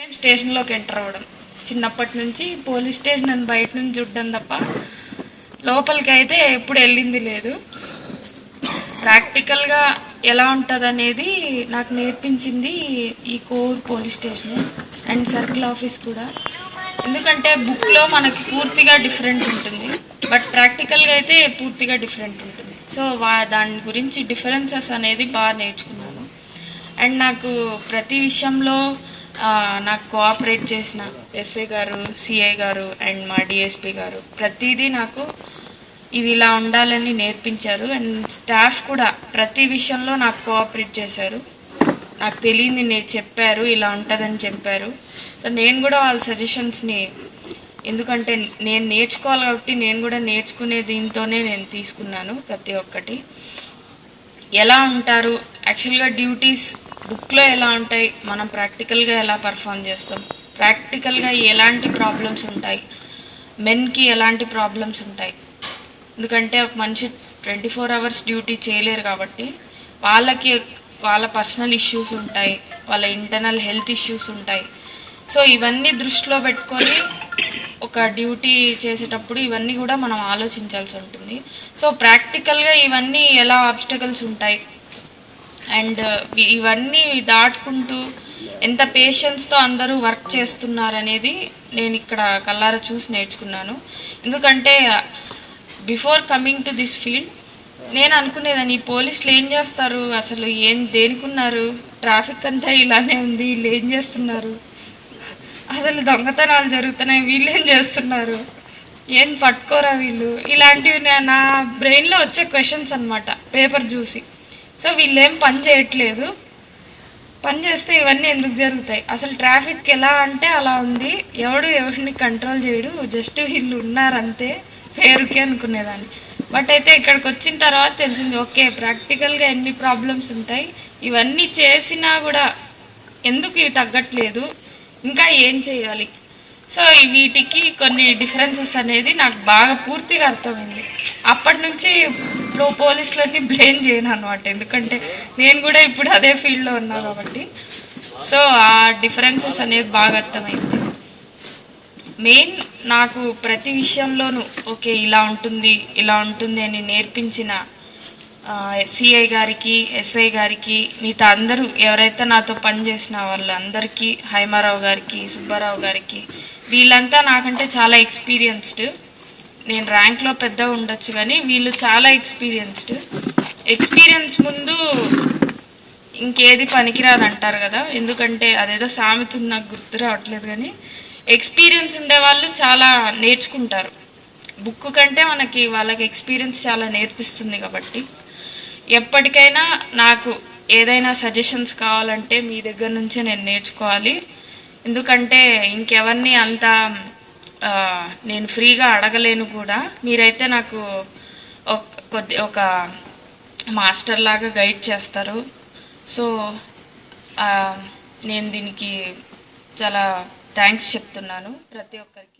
Time స్టేషన్లోకి enter అవ్వడం. చిన్నప్పటి నుంచి పోలీస్ స్టేషన్ అని బయట నుంచి చూడడం తప్ప లోపలికి అయితే ఎప్పుడు వెళ్ళింది లేదు. ప్రాక్టికల్గా ఎలా ఉంటుంది అనేది నాకు నేర్పించింది ఈ court police station and circle office కూడా. ఎందుకంటే బుక్లో మనకి పూర్తిగా డిఫరెంట్ ఉంటుంది. బట్ ప్రాక్టికల్గా అయితే పూర్తిగా డిఫరెంట్ ఉంటుంది. సో వా దాని గురించి డిఫరెన్సెస్ అనేది బాగా నేర్చుకున్నాను. అండ్ నాకు ప్రతి విషయంలో నాకు కోఆపరేట్ చేసిన ఎస్ఐ గారు సిఐ గారు అండ్ మా డిఎస్పి గారు. ప్రతిదీ నాకు ఇది ఇలా ఉండాలని నేర్పించారు. అండ్ స్టాఫ్ కూడా ప్రతి విషయంలో నాకు కోఆపరేట్ చేశారు. నాకు తెలియంది నేను చెప్పారు ఇలా ఉంటుందని చెప్పారు. సో నేను కూడా వాళ్ళ సజెషన్స్ని ఎందుకంటే నేను నేర్చుకోవాలి కాబట్టి నేను కూడా నేర్చుకునే దీంతోనే నేను తీసుకున్నాను ప్రతి ఒక్కటి. ఎలా ఉంటారు? యాక్చువల్గా డ్యూటీస్ బుక్లో ఎలా ఉంటాయి మనం ప్రాక్టికల్గా ఎలా పర్ఫామ్ చేస్తాం ప్రాక్టికల్గా ఎలాంటి ప్రాబ్లమ్స్ ఉంటాయి మెన్కి ఎలాంటి ప్రాబ్లమ్స్ ఉంటాయి. ఎందుకంటే ఒక మనిషి ట్వంటీ ఫోర్ అవర్స్ డ్యూటీ చేయలేరు కాబట్టి వాళ్ళకి వాళ్ళ పర్సనల్ ఇష్యూస్ ఉంటాయి వాళ్ళ ఇంటర్నల్ హెల్త్ ఇష్యూస్ ఉంటాయి. సో ఇవన్నీ దృష్టిలో పెట్టుకొని ఒక డ్యూటీ చేసేటప్పుడు ఇవన్నీ కూడా మనం ఆలోచించాల్సి ఉంటుంది. సో ప్రాక్టికల్గా ఇవన్నీ ఎలా ఆబ్స్టకల్స్ ఉంటాయి అండ్ ఇవన్నీ దాటుకుంటూ ఎంత పేషెన్స్తో అందరూ వర్క్ చేస్తున్నారనేది నేను ఇక్కడ కల్లారా చూసి నేర్చుకున్నాను. ఎందుకంటే before coming to this field నేను అనుకునేదాన్ని ఈ పోలీసులు ఏం చేస్తారు? అసలు ఏం దేనికున్నారు? ట్రాఫిక్ అంతా ఇలానే ఉంది వీళ్ళు ఏం చేస్తున్నారు? అసలు దొంగతనాలు జరుగుతున్నాయి వీళ్ళు ఏం చేస్తున్నారు? ఏం పట్టుకోరా వీళ్ళు? ఇలాంటివి నా- బ్రెయిన్లో వచ్చే క్వశ్చన్స్ అనమాట పేపర్ చూసి. సో వీళ్ళేం పని చేయట్లేదు. పని చేస్తే ఇవన్నీ ఎందుకు జరుగుతాయి? అసలు ట్రాఫిక్ ఎలా అంటే అలా ఉంది. ఎవడు ఎవరిని కంట్రోల్ చేయడు. జస్ట్ వీళ్ళు ఉన్నారంతే పేరుకే అనుకునేదాన్ని. బట్ అయితే ఇక్కడికి వచ్చిన తర్వాత తెలిసింది ఓకే ప్రాక్టికల్గా ఎన్ని ప్రాబ్లమ్స్ ఉంటాయి? ఇవన్నీ చేసినా కూడా ఎందుకు ఇవి తగ్గట్లేదు? ఇంకా ఏం చేయాలి? సో వీటికి కొన్ని డిఫరెన్సెస్ అనేది నాకు బాగా పూర్తిగా అర్థమైంది. అప్పటి నుంచి లో పోలీసులని బ్లేమ్ చేయను అనమాట ఎందుకంటే నేను కూడా ఇప్పుడు అదే ఫీల్డ్లో ఉన్నా కాబట్టి. సో ఆ డిఫరెన్సెస్ అనేది బాగా అర్థమైంది. మెయిన్ నాకు ప్రతి విషయంలోనూ ఓకే ఇలా ఉంటుంది ఇలా ఉంటుంది అని నేర్పించిన సిఐ గారికి ఎస్ఐ గారికి మిగతా అందరూ ఎవరైతే నాతో పనిచేసిన వాళ్ళందరికీ హైమారావు గారికి సుబ్బారావు గారికి వీళ్ళంతా నాకంటే చాలా ఎక్స్పీరియన్స్డ్. నేను ర్యాంక్లో పెద్దగా ఉండొచ్చు కానీ వీళ్ళు చాలా ఎక్స్పీరియన్స్డ్. ఎక్స్పీరియన్స్ ముందు ఇంకేది పనికిరాదు అంటారు కదా ఎందుకంటే అదేదో సామెత నాకు గుర్తు రావట్లేదు కానీ ఎక్స్పీరియన్స్ ఉండే వాళ్ళు చాలా నేర్చుకుంటారు. బుక్ కంటే మనకి వాళ్ళకి ఎక్స్పీరియన్స్ చాలా నేర్పిస్తుంది కాబట్టి. ఎప్పటికైనా నాకు ఏదైనా సజెషన్స్ కావాలంటే మీ దగ్గర నుంచే నేను నేర్చుకోవాలి. ఎందుకంటే ఇంకెవరిని అంత నేను ఫ్రీగా అడగలేను కూడా. మీరైతే నాకు ఒక కొద్ది ఒక మాస్టర్ లాగా గైడ్ చేస్తారు. సో నేను దీనికి చాలా థ్యాంక్స్ చెప్తున్నాను ప్రతి ఒక్కరికి.